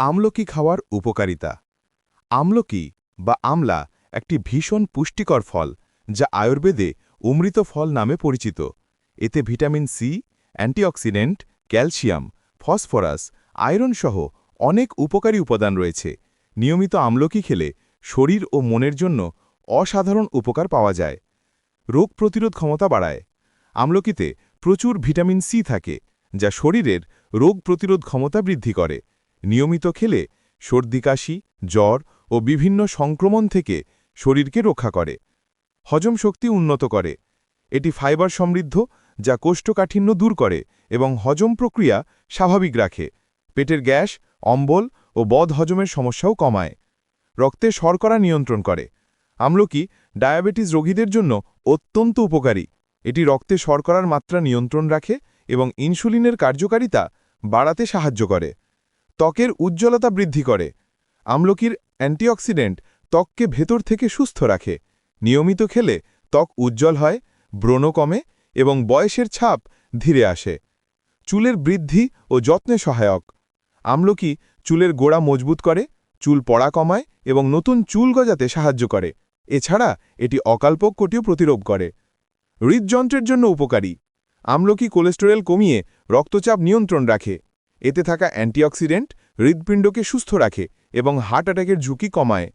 আমলকি খাওয়ার উপকারিতা। আমলকি বা আমলা একটি ভীষণ পুষ্টিকর ফল, যা আয়ুর্বেদে অমৃত ফল নামে পরিচিত। এতে vitamin C, antioxidant, calcium, phosphorus, iron সহ অনেক উপকারী উপাদান রয়েছে। নিয়মিত আমলকি খেলে শরীর ও মনের জন্য অসাধারণ উপকার পাওয়া যায়। রোগ প্রতিরোধ ক্ষমতা বাড়ায়। আমলকিতে প্রচুর ভিটামিন সি থাকে, যা শরীরের রোগ প্রতিরোধ ক্ষমতা বৃদ্ধি করে। নিয়মিত খেলে সর্দি, কাশি, জ্বর ও বিভিন্ন সংক্রমণ থেকে শরীরকে রক্ষা করে। হজম শক্তি উন্নত করে। এটি ফাইবার সমৃদ্ধ, যা কোষ্ঠকাঠিন্য দূর করে এবং হজম প্রক্রিয়া স্বাভাবিক রাখে। পেটের গ্যাস, অম্বল ও বদ হজমের সমস্যাও কমায়। রক্তে শর্করা নিয়ন্ত্রণ করে। আমলকি ডায়াবেটিস রোগীদের জন্য অত্যন্ত উপকারী। এটি রক্তে শর্করার মাত্রা নিয়ন্ত্রণ রাখে এবং ইনসুলিনের কার্যকারিতা বাড়াতে সাহায্য করে। ত্বকের উজ্জ্বলতা বৃদ্ধি করে। আমলকির অ্যান্টিঅক্সিডেন্ট ত্বককে ভেতর থেকে সুস্থ রাখে। নিয়মিত খেলে ত্বক উজ্জ্বল হয়, ব্রণ কমে এবং বয়সের ছাপ ধীরে আসে। চুলের বৃদ্ধি ও যত্নে সহায়ক। আমলকি চুলের গোড়া মজবুত করে, চুল পড়া কমায় এবং নতুন চুল গজাতে সাহায্য করে। এছাড়া এটি অকাল্পক্যটিও প্রতিরোধ করে। হৃদযন্ত্রের জন্য উপকারী। আমলকি কোলেস্টেরল কমিয়ে রক্তচাপ নিয়ন্ত্রণ রাখে। এতে থাকা অ্যান্টিঅক্সিডেন্ট হৃদপিণ্ডকে সুস্থ রাখে এবং হার্ট অ্যাটাকের ঝুঁকি কমায়।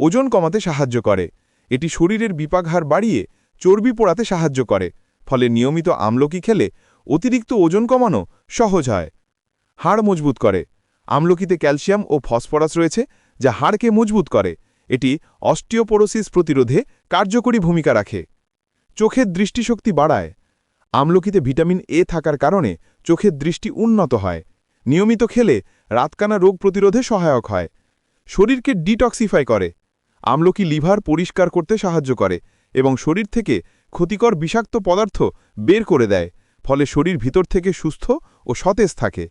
ওজন কমাতে সাহায্য করে। এটি শরীরের বিপাকহার বাড়িয়ে চর্বি পোড়াতে সাহায্য করে, ফলে নিয়মিত আমলকি খেলে অতিরিক্ত ওজন কমানো সহজ হয়। হাড় মজবুত করে। আমলকিতে ক্যালসিয়াম ও ফসফরাস রয়েছে, যা হাড়কে মজবুত করে। এটি অস্টিওপোরোসিস প্রতিরোধে কার্যকরী ভূমিকা রাখে। চোখের দৃষ্টিশক্তি বাড়ায়। আমলকিতে ভিটামিন এ থাকার কারণে চোখের দৃষ্টি উন্নত হয়। নিয়মিত খেলে রাতকানা রোগ প্রতিরোধে সহায়ক হয়। শরীরকে ডিটক্সিফাই করে। আমলকি লিভার পরিষ্কার করতে সাহায্য করে এবং শরীর থেকে ক্ষতিকর বিষাক্ত পদার্থ বের করে দেয়, ফলে শরীর ভিতর থেকে সুস্থ ও সতেজ থাকে।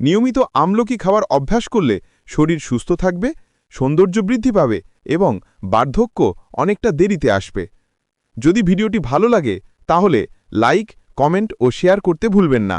নিয়মিত আমলকি খাওয়ার অভ্যাস করলে শরীর সুস্থ থাকবে, সৌন্দর্য বৃদ্ধি পাবে এবং বার্ধক্য অনেকটা দেরিতে আসবে। যদি ভিডিওটি ভালো লাগে, তাহলে লাইক কমেন্ট ও শেয়ার করতে ভুলবেন না।